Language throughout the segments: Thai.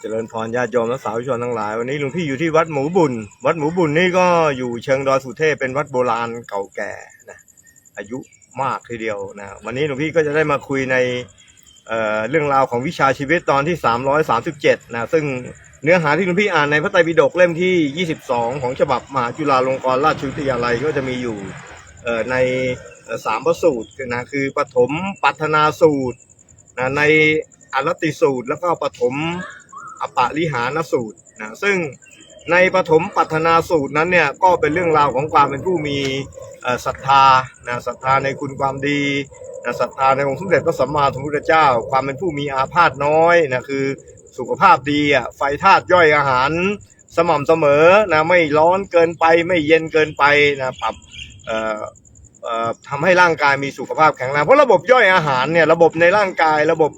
เจริญพรญาติโยมและสาธุชนทั้งหลาย วันนี้หลวงพี่อยู่ที่วัดหมูบุญ วัดหมูบุญนี่ก็อยู่เชิงดอยสุเทพเป็นวัดโบราณเก่าแก่นะอายุมากทีเดียวนะวันนี้หลวงพี่ก็จะได้มาคุยในเเรื่องราวของวิชาชีวิตตอนที่ 337นะซึ่งเนื้อหาที่หลวงพี่อ่านในพระไตรปิฎกเล่มที่ 22 ของฉบับมหาจุฬาลงกรณราชวิทยาลัยก็จะมีอยู่ในสามพระสูตรนะคือปฐมปัฒนาสูตรนะในอรติสูตรแล้วก็ปฐม อปาริหานสูตรนะซึ่งในปฐมปัฒนาสูตรนั้นเนี่ยก็เป็นเรื่องราวของความเป็นผู้มีศรัทธานะศรัทธาในคุณความดีนะศรัทธาในองค์สมเด็จพระสัมมาสัมพุทธเจ้า ความเป็นผู้มีอาพาธน้อยนะคือสุขภาพดีอะไฟธาตุย่อยอาหารสม่ำเสมอนะไม่ร้อนเกินไปไม่เย็นเกินไปนะปรับเอ่อเอ่อทำให้ร่างกายมีสุขภาพแข็งแรงเพราะระบบย่อยอาหารเนี่ยระบบในร่างกายระบบ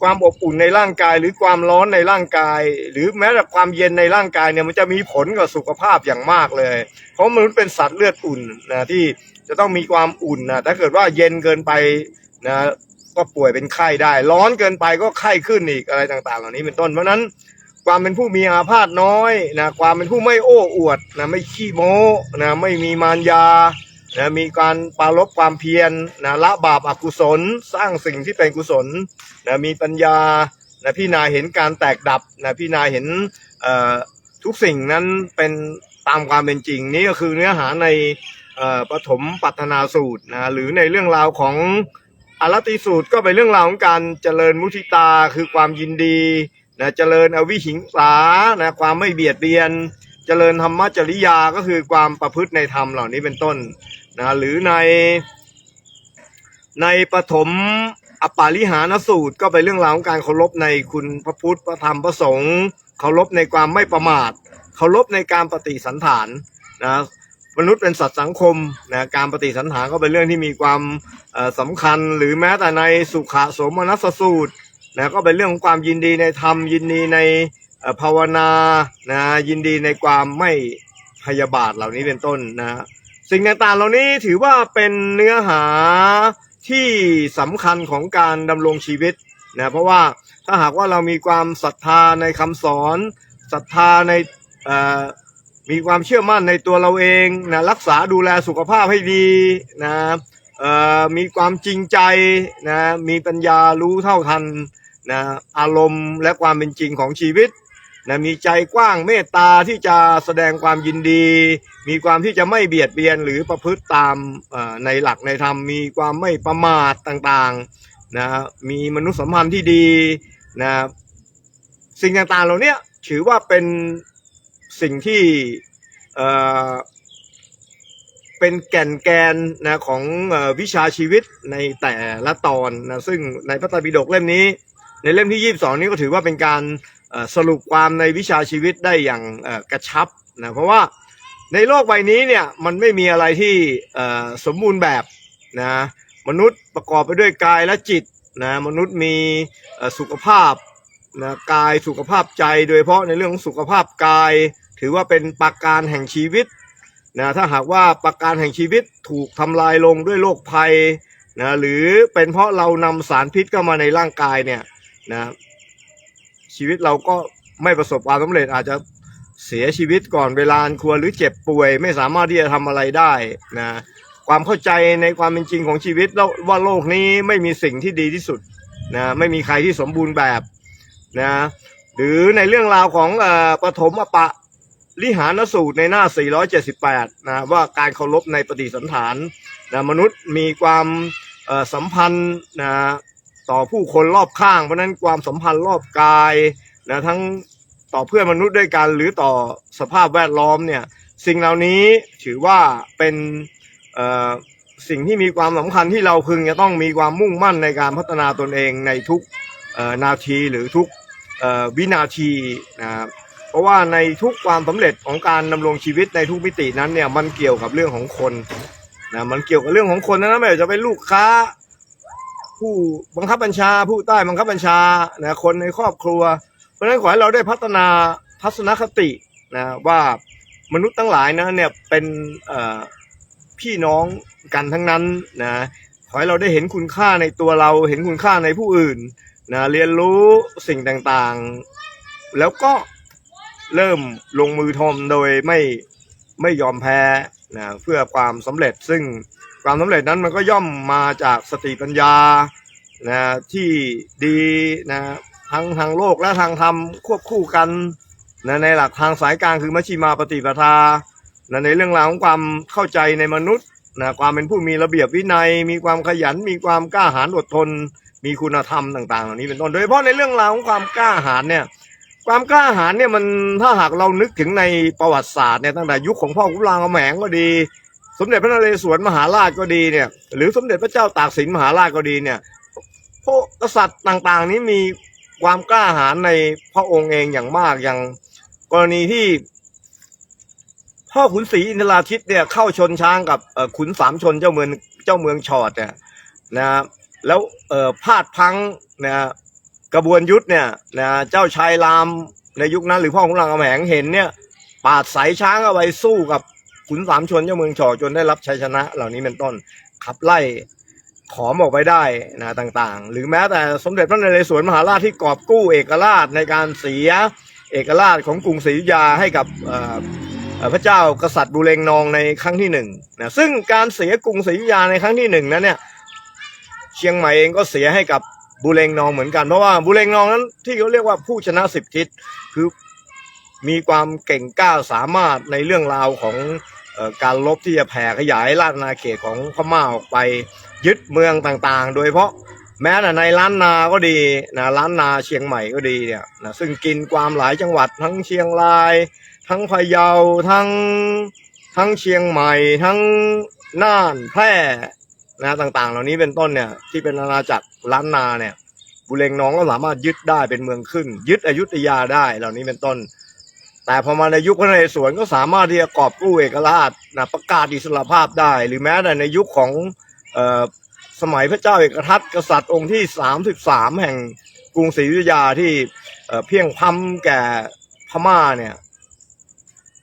ความอบอุ่นในร่างกาย หรือความร้อนในร่างกาย หรือแม้แต่ความเย็นในร่างกายเนี่ยมันจะมีผลกับสุขภาพอย่างมากเลย เพราะมนุษย์เป็นสัตว์เลือดอุ่นนะที่จะต้องมีความอุ่นนะถ้าเกิดว่าเย็นเกินไปนะก็ป่วยเป็นไข้ได้ ร้อนเกินไปก็ไข้ขึ้นอีกอะไรต่าง ๆ เหล่านี้เป็นต้นเพราะนั้นความเป็นผู้มีอาพาธน้อยนะความเป็นผู้ไม่โอ้อวดนะไม่ขี้โม้นะไม่มีมารยา นะมีการปรารบความเพียรนะละบาปอกุศล สร้างสิ่งที่เป็นกุศลนะมีปัญญานะพี่นาเห็นการแตกดับนะพี่นาเห็นเอ่อทุกสิ่งนั้นเป็นตามความเป็นจริง นี่ก็คือเนื้อหาในปฐมปัฒนาสูตรนะหรือในเรื่องราวของอรติสูตรก็เป็นเรื่องราวของการเจริญมุทิตาคือความยินดีนะเจริญอวิหิงสานะความไม่เบียดเบียน เจริญธรรมจริยาก็คือความประพฤติในธรรมเหล่านี้เป็นต้น นะหรือในในปฐมอปาริหานสูตรก็เป็นเรื่องราวของการเคารพในคุณพระพุทธพระธรรมพระสงฆ์เคารพในความไม่ประมาท เคารพในการปฏิสันฐานนะมนุษย์เป็นสัตว์สังคมนะการปฏิสันฐานก็เป็นเรื่องที่มีความเอ่อสำคัญ หรือแม้แต่ในสุขะสมนัสสูตรนะก็เป็นเรื่องของความยินดีในธรรมยินดีในภาวนานะยินดีในความไม่พยาบาทเหล่านี้เป็นต้นนะ สิ่งต่างๆเหล่านี้ถือว่าเป็นเนื้อหาที่สำคัญของการดำรงชีวิตนะเพราะว่าถ้าหากว่าเรามีความศรัทธาในคำสอนศรัทธาในมีความเชื่อมั่นในตัวเราเองนะรักษาดูแลสุขภาพให้ดีนะมีความจริงใจนะมีปัญญารู้เท่าทันนะอารมณ์และความเป็นจริงของชีวิต นะมีใจกว้างเมตตาที่จะแสดงความยินดี มีความที่จะไม่เบียดเบียนหรือประพฤติตามเอ่อในหลักในธรรม มีความไม่ประมาทต่างๆนะมีมนุษยสัมพันธ์ที่ดีนะสิ่งต่างๆเหล่านี้ถือว่าเป็นสิ่งที่เอ่อเป็นแก่นแกนนะของวิชาชีวิตในแต่ละตอนนะซึ่งในพระไตรปิฎกเล่มนี้ ในเล่มที่ 22 นี้ก็ถือว่าเป็นการ สรุปความในวิชาชีวิตได้อย่างกระชับนะเพราะว่าในโลกใบนี้เนี่ยมันไม่มีอะไรที่สมบูรณ์แบบนะมนุษย์ประกอบไปด้วยกายและจิตนะมนุษย์มีสุขภาพนะกายสุขภาพใจโดยเฉพาะในเรื่องของสุขภาพกาย ถือว่าเป็นปราการแห่งชีวิตนะถ้าหากว่าปราการแห่งชีวิตถูกทำลายลงด้วยโรคภัยนะหรือเป็นเพราะเรานำสารพิษเข้ามาในร่างกายเนี่ยนะ ชีวิตเราก็ไม่ประสบความสำเร็จอาจจะเสียชีวิตก่อนเวลาอันควรหรือเจ็บป่วย ไม่สามารถที่จะทำอะไรได้นะความเข้าใจในความเป็นจริงของชีวิตแล้วว่าโลกนี้ไม่มีสิ่งที่ดีที่สุดนะไม่มีใครที่สมบูรณ์แบบนะหรือในเรื่องราวของอ่อปฐมอปะลิหานสูตรในหน้า 478 นะว่าการเคารพในปฏิสันฐานนะมนุษย์มีความอ่อสัมพันธ์นะ ต่อผู้คนรอบข้าง เพราะนั้นความสัมพันธ์รอบกายนะทั้งต่อเพื่อนมนุษย์ด้วยกันหรือต่อสภาพแวดล้อมเนี่ยสิ่งเหล่านี้ถือว่าเป็นสิ่งที่มีความสำคัญที่เราพึงจะต้องมีความมุ่งมั่นในการพัฒนาตนเองในทุกนาทีหรือทุกวินาทีนะครับเพราะว่าในทุกความสำเร็จของการดำรงชีวิตในทุกมิตินั้นเนี่ยมันเกี่ยวกับเรื่องของคนนะมันเกี่ยวกับเรื่องของคนนะไม่ว่าจะเป็นลูกค้า ผู้บังคับบัญชา ผู้ใต้บังคับบัญชานะคนในครอบครัว เพราะฉะนั้นขอให้เราได้พัฒนาทัศนคตินะว่ามนุษย์ทั้งหลายนะเนี่ยเป็นพี่น้องกันทั้งนั้นนะขอให้เราได้เห็นคุณค่าในตัวเราเห็นคุณค่าในผู้อื่นนะเรียนรู้สิ่งต่างๆ แล้วก็เริ่มลงมือทำโดยไม่ไม่ยอมแพ้นะเพื่อความสำเร็จซึ่ง ความสำเร็จนั้นมันก็ย่อมมาจากสติปัญญานะที่ดีนะทั้งทางโลกและทางธรรมควบคู่กันนะในหลักทางสายกลางคือมัชฌิมาปฏิปทานะในเรื่องราวของความเข้าใจในมนุษย์นะความเป็นผู้มีระเบียบวินัย มีความขยัน มีความกล้าหาญอดทน มีคุณธรรมต่างๆเหล่านี้เป็นต้นโดยเฉพาะในเรื่องราวของความกล้าหาญเนี่ยความกล้าหาญเนี่ยมันถ้าหากเรานึกถึงในประวัติศาสตร์เนี่ยตั้งแต่ยุคของพ่อขุนรามคำแหงก็ดี สมเด็จพระนเรศวรมหาราชก็ดีเนี่ยหรือสมเด็จพระเจ้าตากสินมหาราชก็ดีเนี่ยพวกกษัตริย์ต่างๆ นี้มีความกล้าหาญในพระองค์เองอย่างมากอย่างกรณีที่พ่อขุนศรีอินทราทิตเนี่ยเข้าชนช้างกับขุนสามชนเจ้าเมืองเจ้าเมืองชอดเนี่ยนะแล้วพลาดพังนะกระบวนยุทธเนี่ยนะเจ้าชายรามในยุคนั้นหรือพ่อของรังกำแหงเห็นเนี่ยปาดสายช้างเอาไว้สู้กับ ขุนสามชนเจ้าเมืองฉอจนได้รับชัยชนะ เหล่านี้เป็นต้นขับไล่ขอมออกไปได้นะต่างๆ หรือแม้แต่สมเด็จพระนเรศวรมหาราชที่กอบกู้เอกราชในการเสียเอกราชของกรุงศรีอยุธยาให้กับพระเจ้ากษัตริย์บุเรงนองในครั้งที่หนึ่งนะซึ่งการเสียกรุงศรีอยุธยาในครั้งที่หนึ่งนั้นเนี่ยเชียงใหม่เองก็เสียให้กับบุเรงนองเหมือนกันเพราะว่าบุเรงนองนั้นที่เขาเรียกว่าผู้ชนะสิบทิศคือมีความเก่งกล้าสามารถในเรื่องราวของ การลบที่จะแผ่ขยายราชอาเขตของพม่าออกไปยึดเมืองต่างๆ โดยเฉพาะแม้แต่ในล้านนาก็ดีนะล้านนาเชียงใหม่ก็ดีเนี่ยนะซึ่งกินความหลายจังหวัดทั้งเชียงราย ทั้งพะเยาทั้งทั้งเชียงใหม่ ทั้งน่านแพร่นะต่างๆ เหล่านี้เป็นต้นเนี่ยที่เป็นอาณาจักรล้านนาเนี่ยบุเรงน้องก็สามารถยึดได้เป็นเมืองขึ้น ยึดอยุธยาได้เหล่านี้เป็นต้น แต่พอมาในยุคพระนเรศวรก็สามารถที่จะกอบกู้เอกราชนะประกาศอิสรภาพได้ หรือแม้แต่ในยุคของออสมัยพระเจ้าเอกทัตกษัตริย์องค์ที่สามสิบสามแห่งกรุงศรีอยุธยาที่เเพียงพำแก่พม่าเนี่ย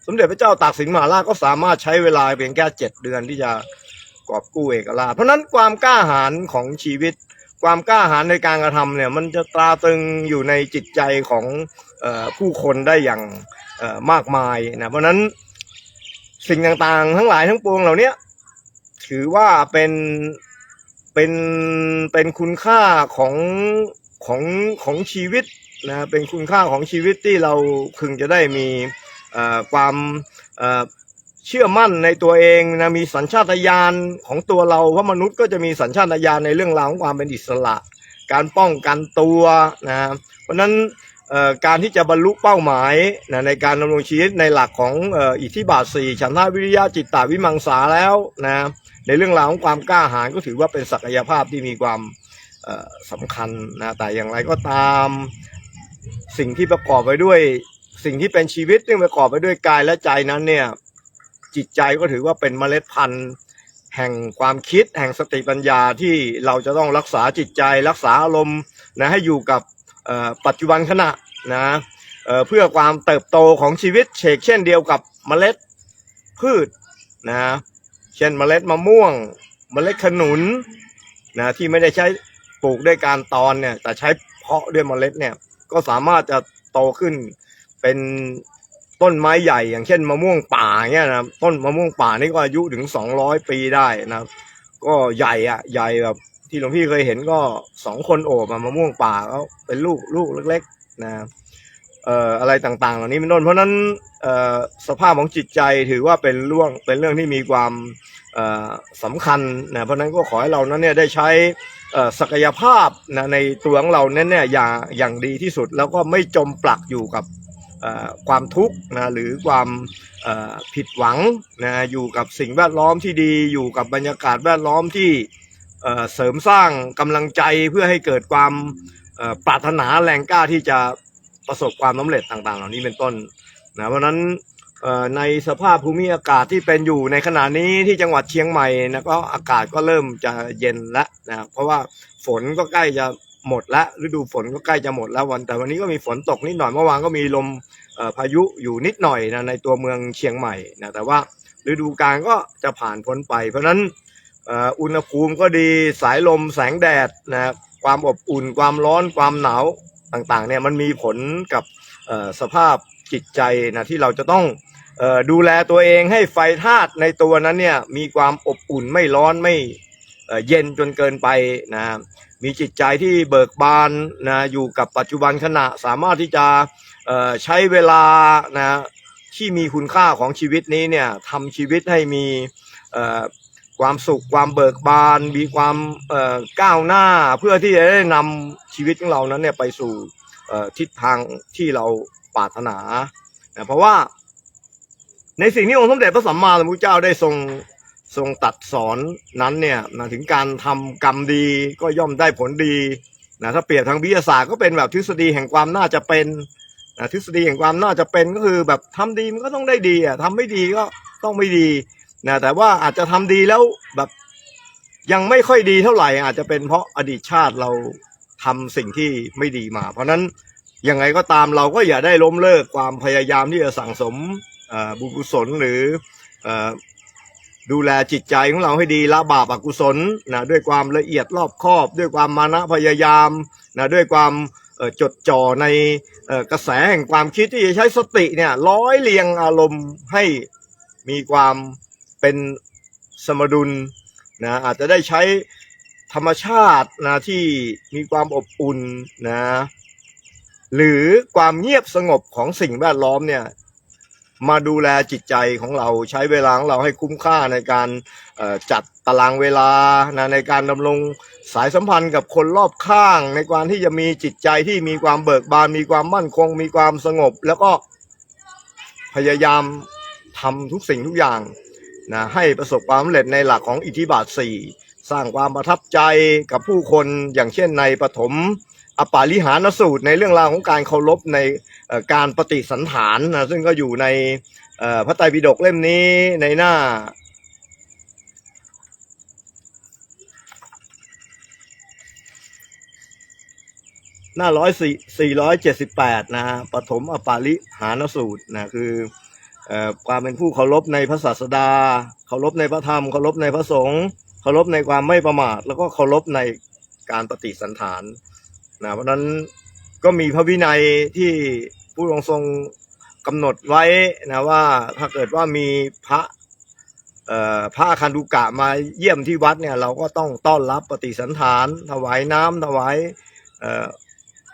สมเด็จพระเจ้าตากสินมหาราชก็สามารถใช้เวลาเพียงแค่เจ็ดเดือนที่จะกอบกู้เอกราช เพราะนั้นความกล้าหาญของชีวิต ความกล้าหาญในการกระทำเนี่ย มันจะตราตรึงอยู่ในจิตใจของออผู้คนได้อย่าง มากมายนะเพราะนั้นสิ่งต่างๆ ทั้งหลายทั้งปวงเหล่านี้ถือว่าเป็นเป็นเป็นคุณค่าของของของชีวิตนะเป็นคุณค่าของชีวิตที่เราพึงจะได้มีความเชื่อมั่นในตัวเองนะมีสัญชาตญาณของตัวเราเพราะมนุษย์ก็จะมีสัญชาตญาณในเรื่องราวของความเป็นอิสระ การป้องกันตัวนะเพราะนั้น การที่จะบรรลุเป้าหมายนะในการดำรงชีวิตในหลักของอิทธิบาทสี่ฉันทาวิริยะจิตตาวิมังสาแล้วนะในเรื่องราวของความกล้าหาญก็ถือว่าเป็นศักยภาพที่มีความสำคัญนะแต่อย่างไรก็ตามสิ่งที่ประกอบไปด้วยสิ่งที่เป็นชีวิตที่ประกอบไปด้วยกายและใจนั้นเนี่ยจิตใจก็ถือว่าเป็นเมล็ดพันธุ์ แห่งความคิด แห่งสติปัญญาที่เราจะต้องรักษาจิตใจ รักษาอารมณ์นะให้อยู่กับ ปัจจุบันขณะนะเเพื่อความเติบโตของชีวิตเชกเช่นเดียวกับเมล็ดพืชนะเช่นเมล็ดมะม่วง เมล็ดขนุนนะที่ไม่ได้ใช้ปลูกด้วยการตอนเนี่ยแต่ใช้เพาะด้วยเมล็ดเนี่ยก็สามารถจะโตขึ้นเป็นต้นไม้ใหญ่ อย่างเช่นมะม่วงป่าเนี่ยนะต้นมะม่วงป่านี่ก็อายุถึงสองร้อยปีได้นะครับ ก็ใหญ่อะใหญ่แบบ ที่หลวงพี่เคยเห็นก็สองคนโอบอะมะม่วงป่าก็เป็นลูกลูกเล็ก ๆ นะเอ่ออะไรต่างๆ เหล่านี้เป็นต้นเพราะนั้นเอ่อสภาพของจิตใจถือว่าเป็นเรื่องเป็นเรื่องที่มีความเอ่อสำคัญนะเพราะนั้นก็ขอให้เรานั้นเนี่ยได้ใช้เอ่อศักยภาพนะในตัวของเรานั้นเนี่ยอย่างอย่างดีที่สุดแล้วก็ไม่จมปลักอยู่กับเอ่อความทุกข์นะหรือความเอ่อผิดหวังนะอยู่กับสิ่งแวดล้อมที่ดีอยู่กับบรรยากาศแวดล้อมที่ เสริมสร้างกำลังใจเพื่อให้เกิดความปรารถนาแรงกล้าที่จะประสบความสำเร็จต่างๆ เหล่านี้เป็นต้นนะเพราะนั้นในสภาพภูมิอากาศที่เป็นอยู่ในขณะนี้ที่จังหวัดเชียงใหม่นะก็อากาศก็เริ่มจะเย็นแล้วนะเพราะว่าฝนก็ใกล้จะหมดแล้วฤดูฝนก็ใกล้จะหมดแล้ววัน แต่วันนี้ก็มีฝนตกนิดหน่อยเมื่อวานก็มีลมพายุอยู่นิดหน่อยนะในตัวเมืองเชียงใหม่นะแต่ว่าฤดูกาลก็จะผ่านพ้นไป เพราะฉะนั้น อุณหภูมิก็ดีสายลมแสงแดดนะความอบอุ่นความร้อนความหนาวต่างๆเนี่ยมันมีผลกับสภาพจิตใจนะที่เราจะต้องดูแลตัวเองให้ไฟธาตุในตัวนั้นเนี่ยมีความอบอุ่นไม่ร้อนไม่เย็นจนเกินไปนะมีจิตใจที่เบิกบานนะอยู่กับปัจจุบันขณะสามารถที่จะใช้เวลานะที่มีคุณค่าของชีวิตนี้เนี่ยทำชีวิตให้มี ความสุขความเบิกบาน มีความเอ่อก้าวหน้าเพื่อที่จะได้นำชีวิตของเรานั้นเนี่ยไปสู่ทิศทางที่เราปรารถนา เพราะว่า ในสิ่งที่องค์สมเด็จพระสัมมาสัมพุทธเจ้าได้ทรงทรงตัดสอนนั้นเนี่ยนะถึงการทำกรรมดีก็ย่อมได้ผลดีนะถ้าเปรียบทางวิทยาศาสตร์ก็เป็นแบบทฤษฎีแห่งความน่าจะเป็นนะทฤษฎีแห่งความน่าจะเป็นก็คือแบบทำดีมันก็ต้องได้ดีอะทำไม่ดีก็ต้องไม่ดี นะแต่ว่าอาจจะทำดีแล้วแบบยังไม่ค่อยดีเท่าไหร่ อาจจะเป็นเพราะอดีตชาติเราทำสิ่งที่ไม่ดีมา เพราะฉะนั้นยังไงก็ตามเราก็อย่าได้ล้มเลิกความพยายามที่จะสั่งสมบุญกุศลหรืออดูแลจิตใจของเราให้ดีละบาปอกุศลนะด้วยความละเอียดรอบคอบ ด้วยความมานะพยายามนะด้วยความจดจ่อในอกระแสแห่งความคิดที่จะใช้สติเนี่ยร้อยเรียงอารมณ์ให้มีความ เป็นสมดุลนะอาจจะได้ใช้ธรรมชาตินะที่มีความอบอุ่นนะหรือความเงียบสงบของสิ่งแวดล้อมเนี่ยมาดูแลจิตใจของเราใช้เวลาของเราให้คุ้มค่าในการจัดตารางเวลานะในการดำรงสายสัมพันธ์กับคนรอบข้าง ในการที่จะมีจิตใจที่มีความเบิกบาน มีความมั่นคง มีความสงบ แล้วก็พยายามทำทุกสิ่งทุกอย่าง นะให้ประสบความสำเร็จในหลักของอิทธิบาทสี่สร้างความประทับใจกับผู้คนอย่างเช่นในปฐมอปาลิหานสูตร ในเรื่องราวของการเคารพในการปฏิสันฐานนะซึ่งก็อยู่ในพระไตรปิฎกเล่มนี้ในหน้าหน้าร้อยสี่สี่ร้อยเจ็ดสิบแปดนะฮะปฐมอปาลิหานสูตรนะคือ ความเป็นผู้เคารพในพระศาสดา เคารพในพระธรรม เคารพในพระสงฆ์เคารพในความไม่ประมาท แล้วก็เคารพในการปฏิสันฐานนะเพราะนั้นก็มีพระวินัยที่ผู้ทรงทรงกำหนดไว้นะว่าถ้าเกิดว่ามีพระพระอาคันตุกะมาเยี่ยมที่วัดเนี่ยเราก็ต้องต้อนรับปฏิสันฐาน ถวายน้ำถวาย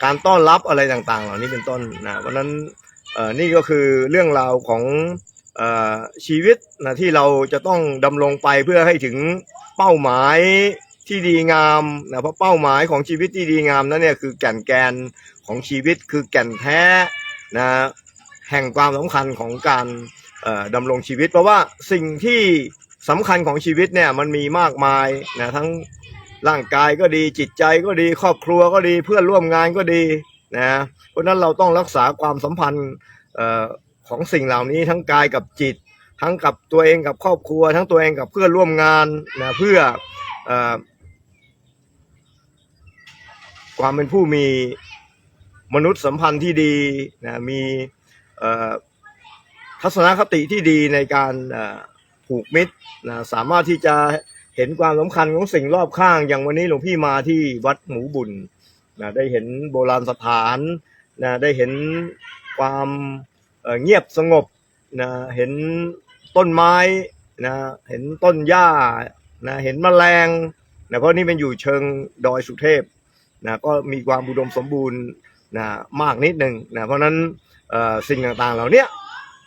การต้อนรับอะไรต่างๆ เหล่านี้เป็นต้นนะเพราะนั้น นี่ก็คือเรื่องราวของอชีวิตนะที่เราจะต้องดำรงไปเพื่อให้ถึงเป้าหมายที่ดีงามนะเพราะเป้าหมายของชีวิตที่ดีงามนั้นเนี่ยคือแก่นแกนของชีวิตคือแก่นแท้นะแห่งความสำคัญของการดำรงชีวิต เพราะว่าสิ่งที่สำคัญของชีวิตเนี่ยมันมีมากมายนะทั้งร่างกายก็ดีจิตใจก็ดีครอบครัวก็ดีเพื่อนร่วมงานก็ดี นะเพราะฉะนั้นเราต้องรักษาความสัมพันธ์ของสิ่งเหล่านี้ทั้งกายกับจิต ทั้งกับตัวเองกับครอบครัว ทั้งตัวเองกับเพื่อนร่วมงานนะเพื่ออความเป็นผู้มีมนุษยสัมพันธ์ที่ดีนะมีทัศนคติที่ดีในการผูกมิตรนะสามารถที่จะเห็นความสำคัญของสิ่งรอบข้าง อย่างวันนี้หลวงพี่มาที่วัดหมูบุญ นะได้เห็นโบราณสถานนะได้เห็นความเเงียบสงบนะเห็นต้นไม้นะเห็นต้นหญ้านะเห็นแมลงนะเพราะนี่เป็นอยู่เชิงดอยสุเทพนะก็มีความอุดมสมบูรณ์นะมากนิดหนึ่งนะเพราะนั้นเอ่อสิ่งต่างๆเหล่านี้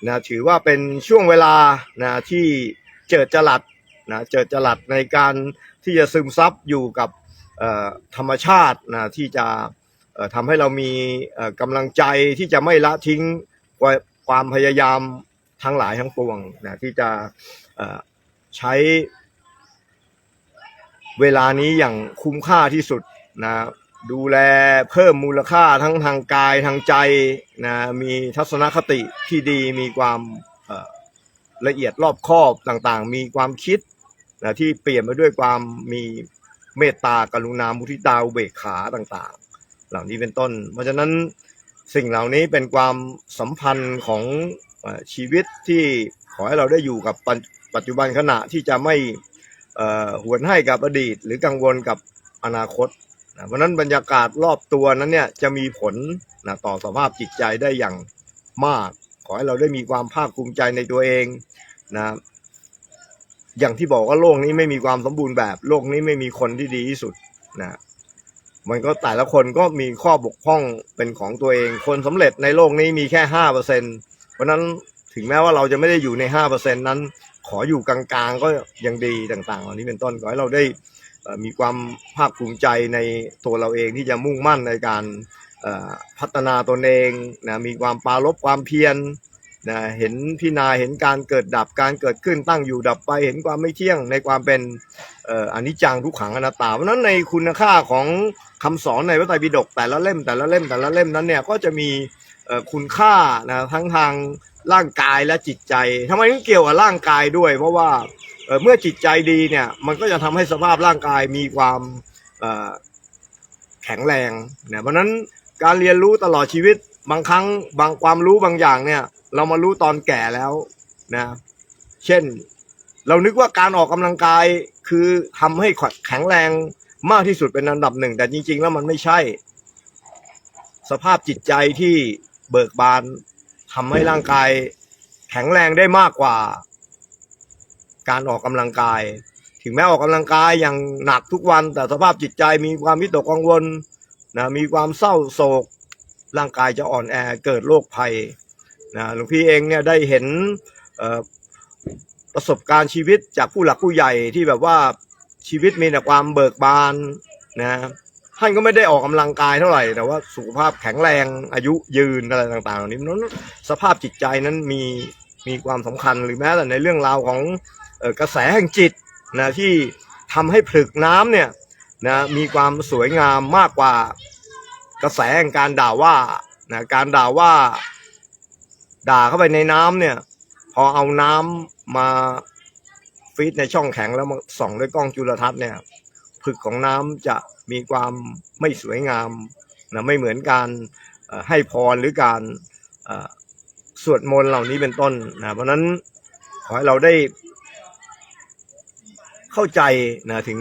นะถือว่าเป็นช่วงเวลานะที่เจิดจรัสนะเจิดจรัสในการที่จะซึมซับอยู่กับ ธรรมชาตินะที่จะทำให้เรามีกำลังใจที่จะไม่ละทิ้งความพยายามทั้งหลายทั้งปวงนะที่จะใช้เวลานี้อย่างคุ้มค่าที่สุดนะดูแลเพิ่มมูลค่าทั้งทางกายทางใจนะมีทัศนคติที่ดีมีความละเอียดรอบคอบต่างๆ มีความคิดนะที่เปลี่ยนไปด้วยความมี เมตตากรุณามุทิตาอุเบกขาต่างๆ เหล่านี้เป็นต้น เพราะฉะนั้นสิ่งเหล่านี้เป็นความสัมพันธ์ของชีวิตที่ขอให้เราได้อยู่กับปัจจุบันขณะที่จะไม่เอ่อหวนให้กับอดีต หรือกังวลกับอนาคตนะเพราะฉะนั้นบรรยากาศรอบตัวนั้นเนี่ยจะมีผลนะต่อสภาพจิตใจได้อย่างมาก ขอให้เราได้มีความภาคภูมิใจในตัวเองนะ อย่างที่บอกว่าโลกนี้ไม่มีความสมบูรณ์แบบ โลกนี้ไม่มีคนที่ดีที่สุดนะมันก็แต่ละคนก็มีข้อบกพร่องเป็นของตัวเอง คนสำเร็จในโลกนี้มีแค่ห้าเปอร์เซ็นเพราะนั้นถึงแม้ว่าเราจะไม่ได้อยู่ในห้าเปอร์เซ็นนั้น ขออยู่กลางๆก็ยังดีต่างๆเหล่านี้เป็นต้นขอให้เราได้มีความภาคภูมิใจในตัวเราเองที่จะมุ่งมั่นในการพัฒนาตนเองนะมีความปรารบความเพียร นะเห็นพิจาเห็นการเกิดดับการเกิดขึ้นตั้งอยู่ดับไป เห็นความไม่เที่ยงในความเป็นอนิจจังทุกขังอนัตตา เพราะนั้นในคุณค่าของคำสอนในพระไตรปิฎกแต่ละเล่มแต่ละเล่มแต่ละเล่มนั้นเนี่ยก็จะมีคุณค่านะทั้งทางร่างกายและจิตใจทำไมถึงเกี่ยวกับร่างกายด้วย เพราะว่าเมื่อจิตใจดีเนี่ยมันก็จะทำให้สภาพร่างกายมีความแข็งแรงเนี่ยเพราะนั้นการเรียนรู้ตลอดชีวิตบางครั้งบางความรู้บางอย่างเนี่ย เรามารู้ตอนแก่แล้วนะ เช่น เรานึกว่าการออกกำลังกายคือทำให้แข็งแรงมากที่สุดเป็นอันดับหนึ่ง แต่จริง ๆ แล้วมันไม่ใช่ สภาพจิตใจที่เบิกบานทำให้ร่างกายแข็งแรงได้มากกว่า การออกกำลังกาย ถึงแม้ออกกำลังกายอย่างหนักทุกวัน แต่สภาพจิตใจมีความวิตกกังวลนะมีความเศร้าโศกร่างกายจะอ่อนแอเกิดโรคภัย นะหลวงพี่เองเนี่ยได้เห็นประสบการณ์ชีวิตจากผู้หลักผู้ใหญ่ที่แบบว่าชีวิตมีแต่ความเบิกบานนะท่านก็ไม่ได้ออกกำลังกายเท่าไหร่ แต่ว่าสุขภาพแข็งแรงอายุยืนอะไรต่างๆเหล่านี้นั้นสภาพจิตใจนั้นมีมีความสำคัญหรือแม้แต่ในเรื่องราวของออกระแสแห่งจิตนะที่ทำให้ผลึกน้ำเนี่ยนะมีความสวยงามมากกว่ากระแสแห่งการด่าว่านะการด่าว่า ด่าเข้าไปในน้ำเนี่ย พอเอาน้ำมาฟีดในช่องแข็งแล้วมาส่องด้วยกล้องจุลทรรศน์เนี่ยผลึกของน้ำจะมีความไม่สวยงามนะไม่เหมือนการให้พรหรือการสวดมนต์เหล่านี้เป็นต้นนะเพราะนั้นขอให้เราได้เข้าใจนะถึง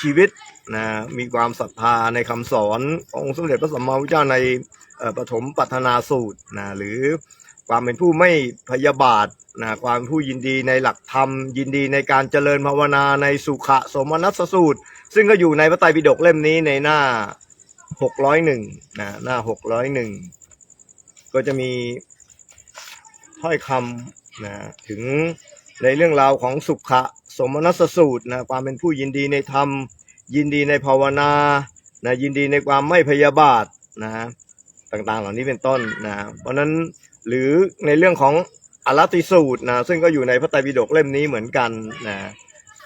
ชีวิตนะมีความศรัทธาในคำสอนขององค์สมเด็จพระสัมมาสัมพุทธเจ้าใน ปฐมปัทนาสูตรนะหรือความเป็นผู้ไม่พยาบาทนะความเป็นผู้ยินดีในหลักธรรม ยินดีในการเจริญภาวนาในสุขะสมนัสสูตร ซึ่งก็อยู่ในพระไตรปิฎกเล่มนี้ในหน้า 601นะหน้า 601 ก็จะมีถ้อยคำนะถึงในเรื่องราวของสุขะสมนัสสูตรนะความเป็นผู้ยินดีในธรรม ยินดีในภาวนานะยินดีในความไม่พยาบาทนะ ต่างๆ เหล่านี้เป็นต้นนะเพราะนั้นหรือในเรื่องของอรัติสูตรนะซึ่งก็อยู่ในพระไตรปิฎกเล่มนี้เหมือนกันนะ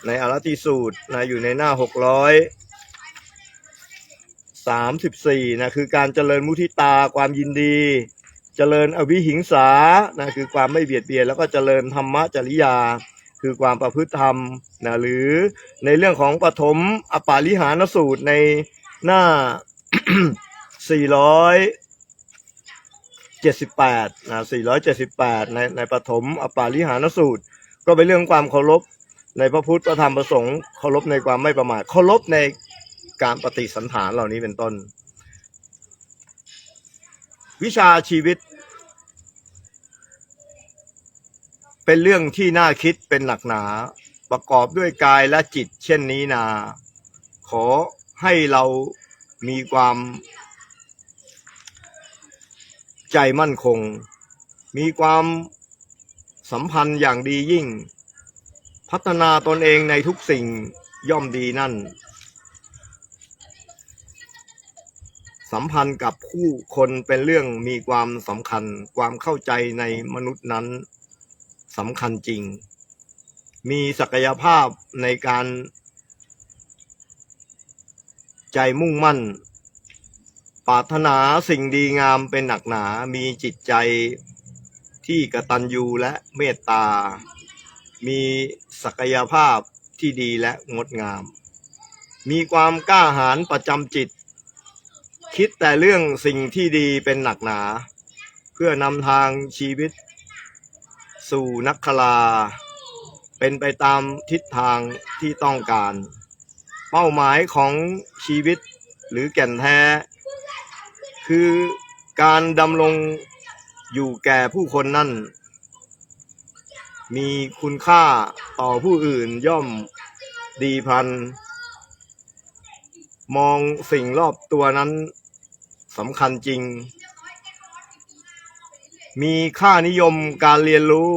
ในอรัติสูตรนะอยู่ในหน้าหกร้อยสามสิบสี่นะคือการเจริญมุทิตาความยินดี เจริญอวิหิงสานะคือความไม่เบียดเบียนแล้วก็เจริญธรรมจริยา คือความประพฤติธรรมนะหรือในเรื่องของปฐมอปาลิหานสูตรในหน้า 478นะ478 ในในปฐมอปาลิหานสูตร ก็เป็นเรื่องความเคารพในพระพุทธพระธรรมประสงค์เคารพในความไม่ประมาทเคารพในการปฏิสันฐานเหล่านี้เป็นต้น วิชาชีวิต เป็นเรื่องที่น่าคิดเป็นหลักหนาประกอบด้วยกายและจิตเช่นนี้นา ขอให้เรามีความ ใจมั่นคง มีความสัมพันธ์อย่างดียิ่ง พัฒนาตนเองในทุกสิ่งย่อมดีนั่น สัมพันธ์กับผู้คนเป็นเรื่องมีความสำคัญ ความเข้าใจในมนุษย์นั้นสำคัญจริง มีศักยภาพในการ ใจมุ่งมั่น ปรารถนาสิ่งดีงามเป็นหนักหนา มีจิตใจที่กตัญญูและเมตตา มีศักยภาพที่ดีและงดงาม มีความกล้าหาญประจำจิต คิดแต่เรื่องสิ่งที่ดีเป็นหนักหนา เพื่อนำทางชีวิต สู่นักคลา เป็นไปตามทิศทางที่ต้องการ เป้าหมายของชีวิตหรือแก่นแท้ คือการดำรงอยู่แก่ผู้คนนั่น มีคุณค่าต่อผู้อื่นย่อมดีพัน มองสิ่งรอบตัวนั้นสำคัญจริง มีค่านิยมการเรียนรู้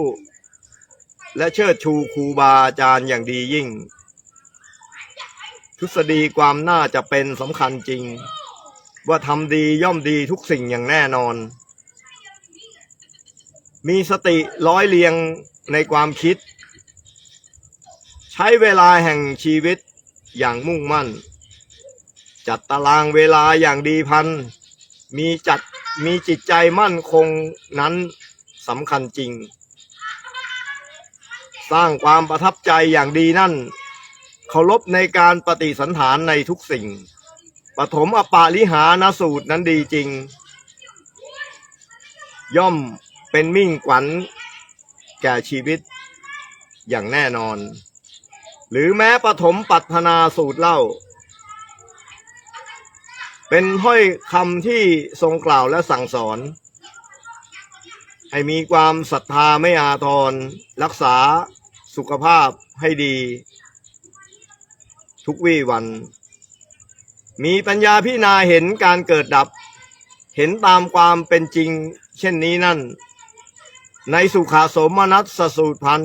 และเชิดชูครูบาอาจารย์อย่างดียิ่ง ทฤษฎีความน่าจะเป็นสำคัญจริง ว่าทำดีย่อมดีทุกสิ่งอย่างแน่นอน มีสติร้อยเรียงในความคิด ใช้เวลาแห่งชีวิตอย่างมุ่งมั่น จัดตารางเวลาอย่างดีพัน มีจัดมีจิตใจมั่นคงนั้นสำคัญจริง สร้างความประทับใจอย่างดีนั่นเคารพในการปฏิสันฐานในทุกสิ่ง ปฐมอปาลิหานสูตรนั้นดีจริง ย่อมเป็นมิ่งขวัญแก่ชีวิตอย่างแน่นอน หรือแม้ปฐมปัตนาสูตรเล่า เป็นถ้อยคำที่ทรงกล่าวและสั่งสอน ให้มีความศรัทธาไม่อาทร รักษาสุขภาพให้ดี ทุกวี่วัน มีปัญญาพิจารณาเห็นการเกิดดับ เห็นตามความเป็นจริง เช่นนี้นั่น ในสุขาสมนัสสสูตรพัน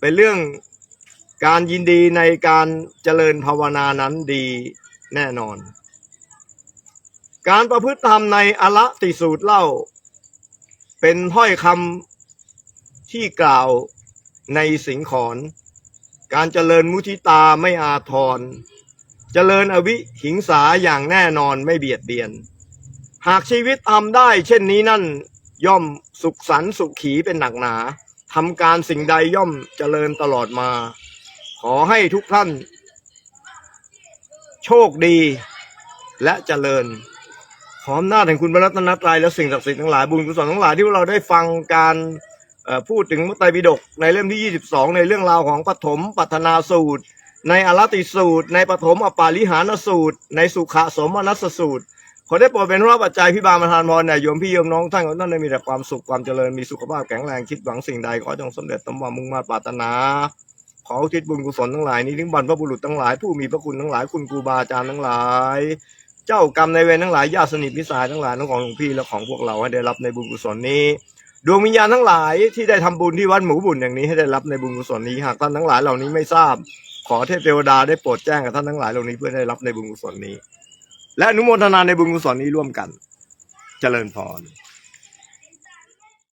เป็นเรื่องการยินดีในการเจริญภาวนานั้นดีแน่นอน การประพฤติธรรมในอละติสูตรเล่า เป็นถ้อยคำที่กล่าวในสิงขอน การเจริญมุทิตาไม่อาทร เจริญอวิหิงสาอย่างแน่นอนไม่เบียดเบียน หากชีวิตทำได้ เช่นนี้นั่นย่อมสุขสันสุขขีเป็นหนักหนาทำการสิ่งใดย่อมเจริญตลอดมา ขอให้ทุกท่าน โชคดีและเจริญขออำนาจแห่งคุณพระรัตนตรัยและสิ่งศักดิ์สิทธิ์ทั้งหลายบุญกุศลทั้งหลายที่พวกเราได้ฟังการพูดถึงพระไตรปิฎกในเล่มที่ 22 ในเรื่องราวของปฐมปัฒนาสูตร ในอรติสูตร ในปฐมอปาลิหานสูตร ในสุขสมนัสสูตร ขอได้โปรดเป็นพระปัจจัยพิบาลประทานพรแด่โยมพี่โยมน้องท่านของท่านได้มีแต่ความสุขความเจริญมีสุขภาพแข็งแรงคิดหวังสิ่งใดขอจงสำเร็จสมหวังมุ่งมา่ปรารถนาขออุทิศบุญกุศลทั้งหลายนี้ถึงบรรพบุรุษทั้งหลายผู้มีพระคุณทั้งหลายคุณครูบาอาจารย์ทั้งหลาย เจ้ากรรมในเวรทั้งหลายญาติสนิทมิตรสายทั้งหลายทั้งของหลวงพี่และของพวกเราให้ได้รับในบุญกุศลนี้ดวงวิญญาณทั้งหลายที่ได้ทำบุญที่วัดหมูบุญอย่างนี้ให้ได้รับในบุญกุศลนี้หากท่านทั้งหลายเหล่านี้ไม่ทราบ ขอเทพเทวดาได้โปรดแจ้งกับท่านทั้งหลายเหล่านี้เพื่อได้รับในบุญกุศลนี้ และอนุโมทนาในบุญกุศลนี้ร่วมกัน เจริญพร